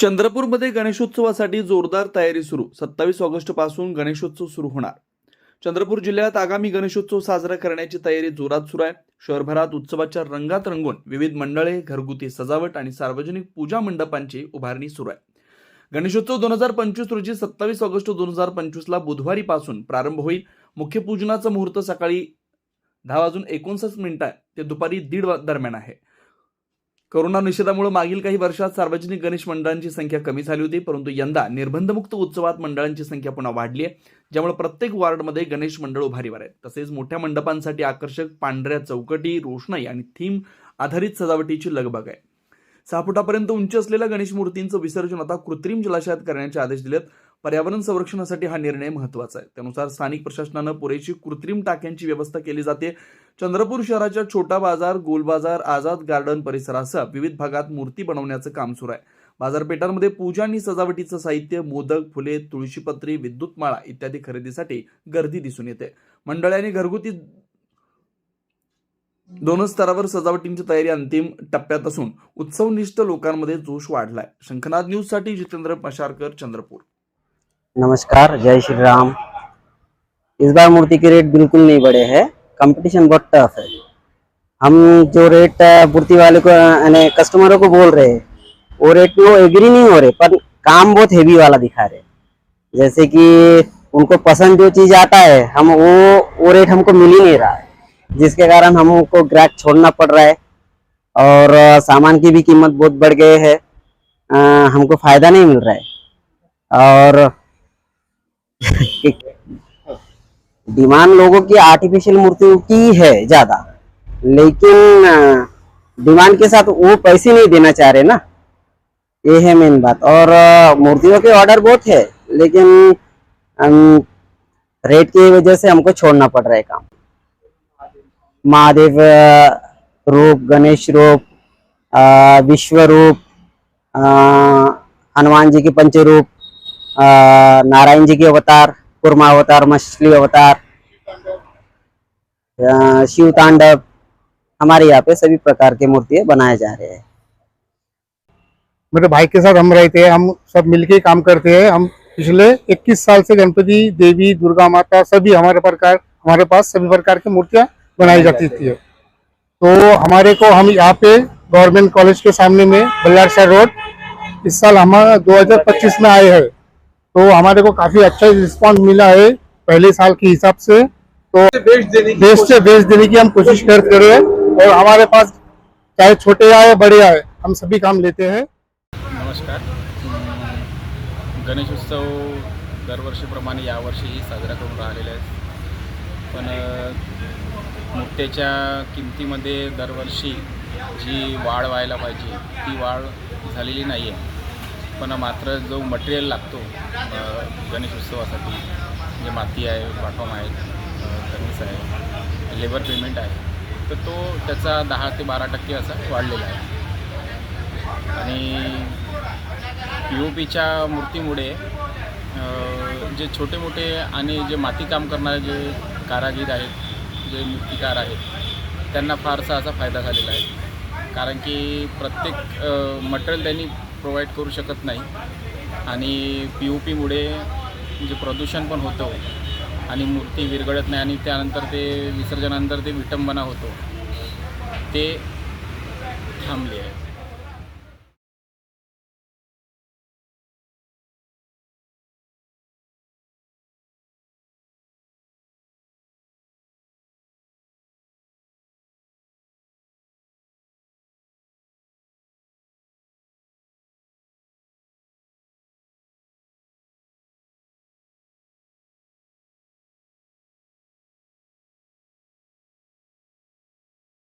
चंद्रपूरमध्ये गणेशोत्सवासाठी जोरदार तयारी सुरू. सत्तावीस ऑगस्टपासून गणेशोत्सव सुरू होणार. चंद्रपूर जिल्ह्यात आगामी गणेशोत्सव साजरा करण्याची तयारी जोरात सुरू आहे. शहरभरात उत्सवाच्या रंगात रंगून विविध मंडळे घरगुती सजावट आणि सार्वजनिक पूजा मंडपांची उभारणी सुरू आहे. गणेशोत्सव दोन हजार पंचवीस रोजी सत्तावीस ऑगस्ट दोन हजार पंचवीसला बुधवारीपासून प्रारंभ होईल. मुख्य पूजनाचा मुहूर्त सकाळी दहा वाजून एकोणसाठ मिनिटं आहे. ते दुपारी दीड दरम्यान आहे. कोरोना निषेधामुळे मागील काही वर्षात सार्वजनिक गणेश मंडळांची संख्या कमी झाली होती परंतु यंदा निर्बंधमुक्त उत्सवात मंडळांची संख्या पुन्हा वाढली आहे ज्यामुळे प्रत्येक वॉर्डमध्ये गणेश मंडळ उभारीवर आहेत. तसेच मोठ्या मंडपांसाठी आकर्षक पांढऱ्या चौकटी रोषणाई आणि थीम आधारित सजावटीची लगबग आहे. सहा फुटापर्यंत उंची असलेल्या गणेश मूर्तींचं विसर्जन आता कृत्रिम जलाशयात करण्याचे आदेश दिलेत. पर्यावरण संरक्षणासाठी हा निर्णय महत्त्वाचा आहे. त्यानुसार स्थानिक प्रशासनानं पुरेशी कृत्रिम टाक्यांची व्यवस्था केली जाते. चंद्रपूर शहराच्या छोटा बाजार गोल बाजार आझाद गार्डन परिसरासह विविध भागात मूर्ती बनवण्याचं काम सुरू आहे. बाजारपेठांमध्ये पूजा आणि सजावटीचं साहित्य मोदक फुले तुळशीपत्री विद्युत माळा इत्यादी खरेदीसाठी गर्दी दिसून येते. मंडळाने आणि घरगुती दोनच स्तरावर सजावटींची तयारी अंतिम टप्प्यात असून उत्सवनिष्ठ लोकांमध्ये जोश वाढलाय. शंखनाद न्यूजसाठी जितेंद्र पशारकर चंद्रपूर. नमस्कार जय श्री राम। इस बार मूर्ति के रेट बिल्कुल नहीं बढ़े हैं। कंपटीशन बहुत टफ है। हम जो रेट मूर्ति वाले को यानी कस्टमरों को बोल रहे हैं वो रेट वो एग्री नहीं हो रहे पर काम बहुत हेवी वाला दिखा रहे जैसे कि उनको पसंद जो चीज़ आता है हम वो वो रेट हमको मिल ही नहीं रहा है। जिसके कारण हमको ग्राहक छोड़ना पड़ रहा है और सामान की भी कीमत बहुत बढ़ गए है अ, हमको फ़ायदा नहीं मिल रहा है। और डिमांड लोगों की आर्टिफिशियल मूर्तियों की है ज़्यादा, लेकिन डिमांड के साथ वो पैसे नहीं देना चाह रहे ना। ये है मेन बात। और मूर्तियों के ऑर्डर बहुत है, लेकिन रेट की वजह से हमको छोड़ना पड़ रहा है काम। महादेव रूप, गणेश रूप विश्व रूप हनुमान जी के पंचरूप नारायण जी के अवतार, कुर्मा अवतार, मछली अवतार शिव तांडव, हमारे यहाँ पे सभी प्रकार के मूर्तियाँ बनाए जा रहे हैं। मेरे भाई के साथ हम रहते हैं, हम सब मिलके काम करते हैं। हम पिछले 21 साल से गणपति, देवी, दुर्गा माता सभी हमारे प्रकार, हमारे पास सभी प्रकार की मूर्तियाँ बनाई जाती थी। तो हमारे को हम यहाँ पे गवर्नमेंट कॉलेज के सामने में बल्लारशाह रोड, इस साल हम 2025 में आए हैं। तो हमारे को काफी अच्छा रिस्पांस मिला है पहले साल के हिसाब से। तो बेस्ट देने की बेस्ट से बेस्ट देने की हम कोशिश करते रहे और हमारे पास चाहे छोटे आए बड़े आए हम सभी काम लेते हैं। नमस्कार। अं, गणेशोत्सव दरवर्षीप्रमाणे यावर्षीही साजरा करून राहिलेला आहे पण मूर्त्याच्या किमतीमध्ये दरवर्षी जी वाढ व्हायला पाहिजे ती वाढ झालेली नाही आहे पण मात्र जो मटेरियल लागतो गणेश उत्सवासाठी म्हणजे माती आहे बाटॉम आहे कणीस आहे लेबर पेमेंट आहे तर तो त्याचा दहा ते बारा टक्के असा वाढलेला आहे. आणि पी ओ पीच्या मूर्तीमुळे जे छोटे मोठे आणि जे मातीकाम करणारे जे कारागीर आहेत जे मूर्तिकार आहेत त्यांना फारसा असा फायदा झालेला आहे. कारण की प्रत्येक मटेरियल त्यांनी प्रोव्हाइड करू शकत नाही. आणि पी ओ पीमुळे जे प्रदूषण पण होतं आणि मूर्ती विरघळत नाही आणि त्यानंतर ते विसर्जनानंतर ते विटंबना होतो. ते थांबले आहे.